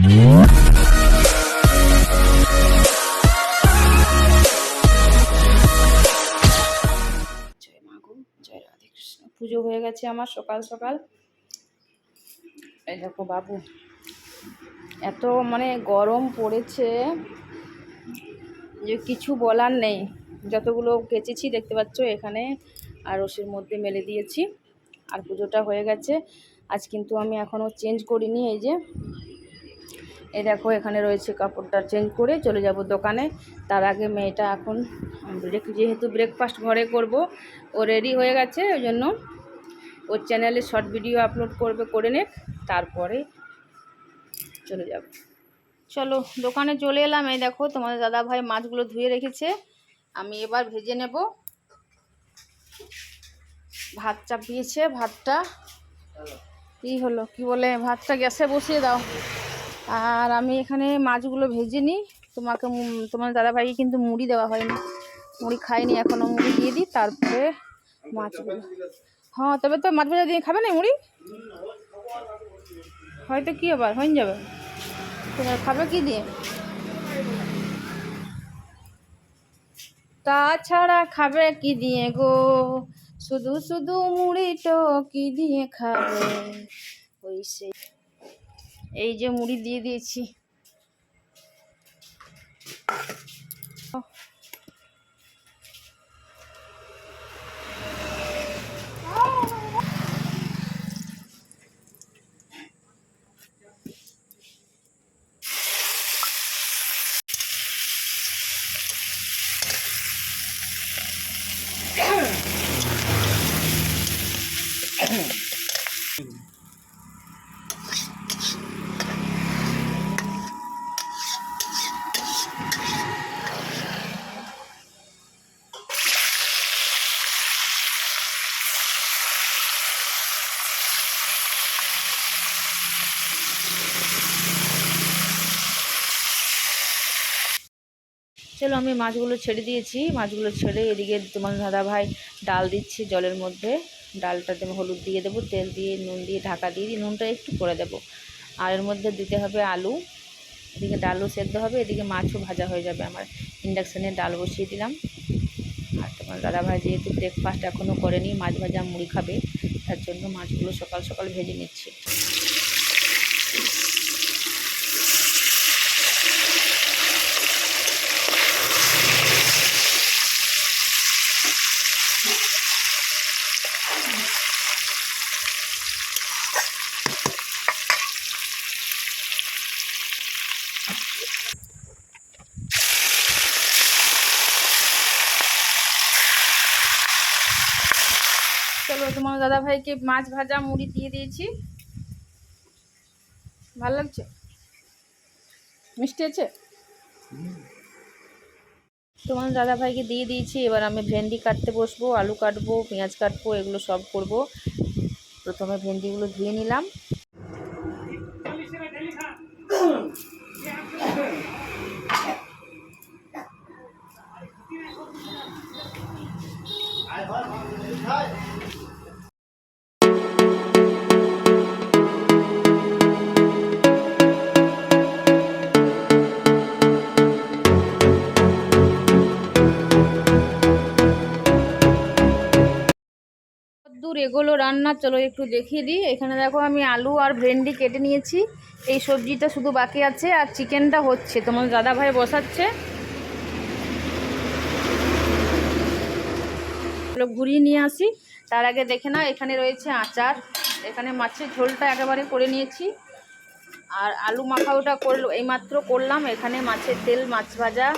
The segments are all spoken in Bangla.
পুজো হয়ে গেছে আমার সকাল সকাল। এই দেখো বাবু, এত মানে গরম পড়েছে যে কিছু বলার নেই। যতগুলো কেচেছি দেখতে পাচ্ছ এখানে, আর রসির মধ্যে মেলে দিয়েছি। আর পুজোটা হয়ে গেছে। আজ কিন্তু আমি এখনও চেঞ্জ করিনি, এই যে এই দেখো, এখানে রয়েছে কাপড়টা চেঞ্জ করে চলে যাব দোকানে। তার আগে মেয়েটা এখন ব্রেক যেহেতু ব্রেকফাস্ট ঘরে করব, ও রেডি হয়ে গেছে, ওই জন্য ওর চ্যানেলে শর্ট ভিডিও আপলোড করবে, করে নে তারপরে চলে যাব। চলো, দোকানে চলে এলাম। এই দেখো, তোমাদের দাদা ভাই মাছগুলো ধুয়ে রেখেছে। আমি এবার ভেজে নেব। ভাত চাপিয়েছে, ভাতটা। কি হলো? কি বলে? ভাতটা গ্যাসে বসিয়ে দাও। আর আমি এখানে মাছগুলো ভেজে নিই। তোমাকে তোমার দাদাভাইকে কিন্তু মুড়ি দেওয়া হয়নি। মুড়ি খাইনি, এখনও মুড়ি দিয়ে দিই, তারপরে মাছগুলো। হ্যাঁ তবে তো মাছ ভাজা দিয়ে খাবে না মুড়ি? হয়তো কী আবার, হয়ে যাবে। তোমার খাবে কি দিয়ে? তাছাড়া খাবে কি দিয়ে গো? শুধু শুধু মুড়িটো কি দিয়ে খাবে? ওই সে এই যে মুড়ি দিয়ে দিয়েছি। চলো আমি মাছগুলো ছেড়ে দিয়েছি। মাছগুলো ছেড়ে এদিকে তোমার দাদা ভাই ডাল দিচ্ছি জলের মধ্যে। ডালটা দেবো, হলুদ দিয়ে দেবো, তেল দিয়ে, নুন দিয়ে, ঢাকা দিয়ে দিয়ে নুনটা একটু করে দেবো। আর এর মধ্যে দিতে হবে আলু। এদিকে ডালও সেদ্ধ হবে, এদিকে মাছও ভাজা হয়ে যাবে আমার। ইন্ডাকশানে ডাল বসিয়ে দিলাম। আর তোমার দাদা ভাই যেহেতু ব্রেকফাস্ট এখনও করেনি, মাছ ভাজা মুড়ি খাবে, তার জন্য মাছগুলো সকাল সকাল ভেজে নিচ্ছি। চলো তোমার দাদা ভাইকে মাছ ভাজা, মুড়ি দিয়ে দিয়েছি। ভালো লাগছে? মিষ্টি আছে? তোমার দাদা ভাইকে দিয়ে দিয়েছি, এবার আমি ভেন্ডি কাটতে বসবো, আলু কাটবো, পেঁয়াজ কাটবো, এগুলো সব করব। প্রথমে ভেন্ডিগুলো ধুয়ে নিলাম। এগুলো রান্না, চলো একটু দেখিয়ে দিই। এখানে দেখো আমি আলু আর ভেন্ডি কেটে নিয়েছি। এই সবজিটা শুধু বাকি আছে আর চিকেনটা হচ্ছে। তোমার দাদা ভাই বসাচ্ছে ঘুরিয়ে নিয়ে আসি। তার আগে দেখে নাও, এখানে রয়েছে আচার। এখানে মাছের ঝোলটা একেবারে করে নিয়েছি। আর আলু মাখাওটা করল, এইমাত্র করলাম। এখানে মাছের তেল, মাছ ভাজা।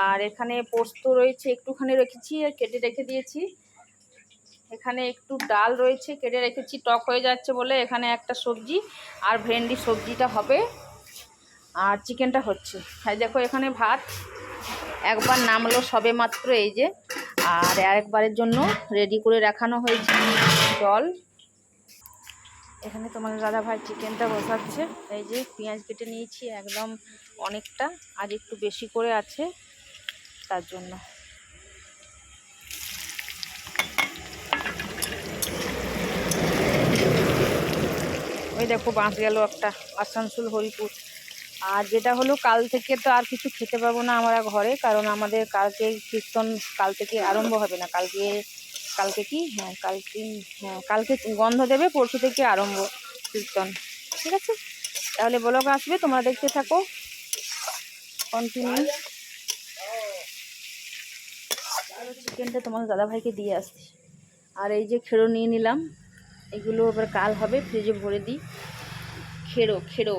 আর এখানে পোস্ত রয়েছে, একটুখানি রেখেছি আর কেটে রেখে দিয়েছি। এখানে একটু ডাল রয়েছে, কেটে রেখেছি, টক হয়ে যাচ্ছে বলে এখানে একটা সবজি আর ভেন্ডি সবজিটা হবে। আর চিকেনটা হচ্ছে। হ্যাঁ দেখো, এখানে ভাত একবার নামলো সবে মাত্র এই যে, আর আরেকবারের জন্য রেডি করে রাখানো হয়েছে জল। এখানে তোমার দাদা ভাই চিকেনটা বসাচ্ছে। এই যে পেঁয়াজ কেটে নিয়েছি, একদম অনেকটা আজ একটু বেশি করে আছে তার জন্য। ওই দেখো বাঁশ গেল একটা আসানসোল, হরিপুর। আর যেটা হলো, কাল থেকে তো আর কিছু খেতে পাবো না আমরা ঘরে, কারণ আমাদের কালকে কীর্তন কাল থেকে আরম্ভ হবে না। কালকে কালকে কি? হ্যাঁ কালকে হ্যাঁ কালকে গন্ধ দেবে, পরশু থেকে আরম্ভ কীর্তন। ঠিক আছে? তাহলে ব্লগ আসবে, তোমরা দেখতে থাকো। কন্টিনিউ চিকেনটা তোমার দাদাভাইকে দিয়ে আসছি। আর এই যে খেড়ো নিয়ে নিলাম। এগুলো আবার কাল হবে ফ্রিজে ভরে দিই। খেড়ো খেড়ো।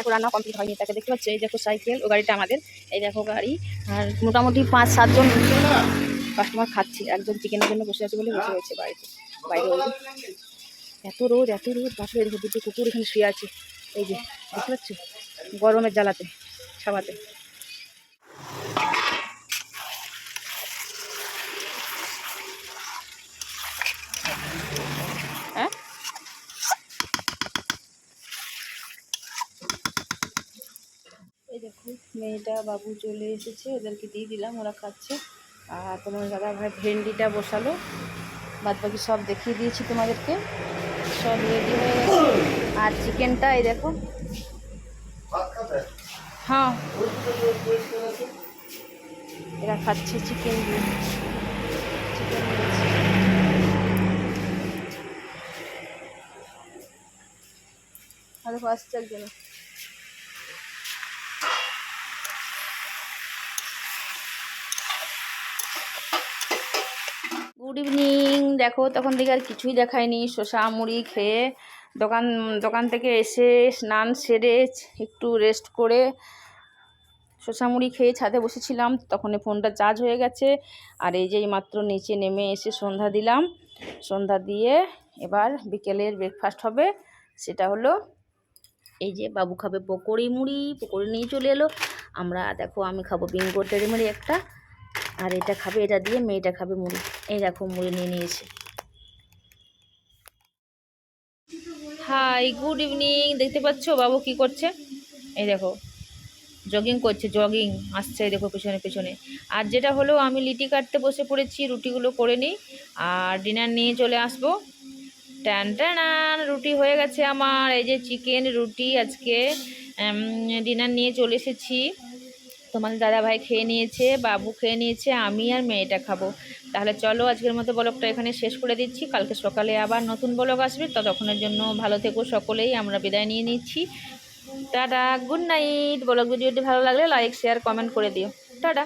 দেখো রান্না কমপ্লিট হয়নি। তাকে দেখতে পাচ্ছ, এই দেখো সাইকেল ও গাড়িটা আমাদের। এই দেখো গাড়ি। আর মোটামুটি পাঁচ, সাতজন কাস্টমার খাচ্ছি, একজন চিকেনের জন্য বসে আছে বলে বসে রয়েছে বাড়িতে। বাইরে এত রোদ এত রোদ। বাপরে দেখো দুটো কুকুর এখানে শুয়ে আছে। এই যে, দেখতে পাচ্ছ? গরমের জ্বালাতে, ছাওয়াতে হ্যাঁ এই দেখো, মেয়েটা বাবু চলে এসেছে, ওদেরকে দিয়ে দিলাম, ওরা খাচ্ছে। আর তোমার দাদা ভাই ভেন্ডিটা বসালো। বাদ বাকি সব দেখিয়ে দিয়েছি তোমাদেরকে। সব রেডি হয়ে গেছে। আর চিকেনটা এই দেখো। হ্যাঁ। এরা খাচ্ছে চিকেন দিয়ে। চিকেন আর আসছে একজন গুড ইভিনিং দেখো, তখন থেকে আর কিছুই দেখায়নি। শসা, মুড়ি খেয়ে দোকান দোকান থেকে এসে স্নান সেরে একটু রেস্ট করে শসা, মুড়ি খেয়ে ছাদে বসেছিলাম। তখন ফোনটা চার্জ হয়ে গেছে। আর এই যে মাত্র নিচে নেমে এসে সন্ধ্যা দিলাম। সন্ধ্যা দিয়ে এবার বিকেলের ব্রেকফাস্ট হবে। সেটা হলো এই যে বাবু খাবে পকোড়ি মুড়ি। পকোড়ি নিয়ে চলে এলো। আমরা দেখো, আমি খাব বিঙ্গো টেরি মুড়ি একটা। আর এটা খাবে, এটা দিয়ে মেয়েটা খাবে মুড়ি। এই দেখো, মুড়ি নিয়ে নিয়েছে। হাই গুড ইভিনিং দেখতে পাচ্ছ বাবু কি করছে? এই দেখো জগিং করছে জগিং আসছে দেখো পেছনে পেছনে। আর যেটা হলো, আমি লিটি কাটতে বসে পড়েছি, রুটিগুলো করে নিই। আর ডিনার নিয়ে চলে আসব। ট্যান ট্যানান রুটি হয়ে গেছে আমার। এই যে চিকেন রুটি আজকে ডিনার নিয়ে চলে এসেছি। তোমার দাদা ভাই খেয়ে নিয়েছে, বাবু খেয়ে নিয়েছে, আমি আর মেয়েটা খাব। তাহলে চলো আজকের মতো ব্লগটা এখানে শেষ করে দিচ্ছি। কালকে সকালে আবার নতুন ব্লগ আসবে। ততক্ষণের জন্য ভালো থেকো সকলেই। আমরা বিদায় নিয়ে নিচ্ছি। টাটা গুড নাইট ব্লগ ভিডিওটি ভালো লাগলে লাইক শেয়ার কমেন্ট করে দিও। টাটা।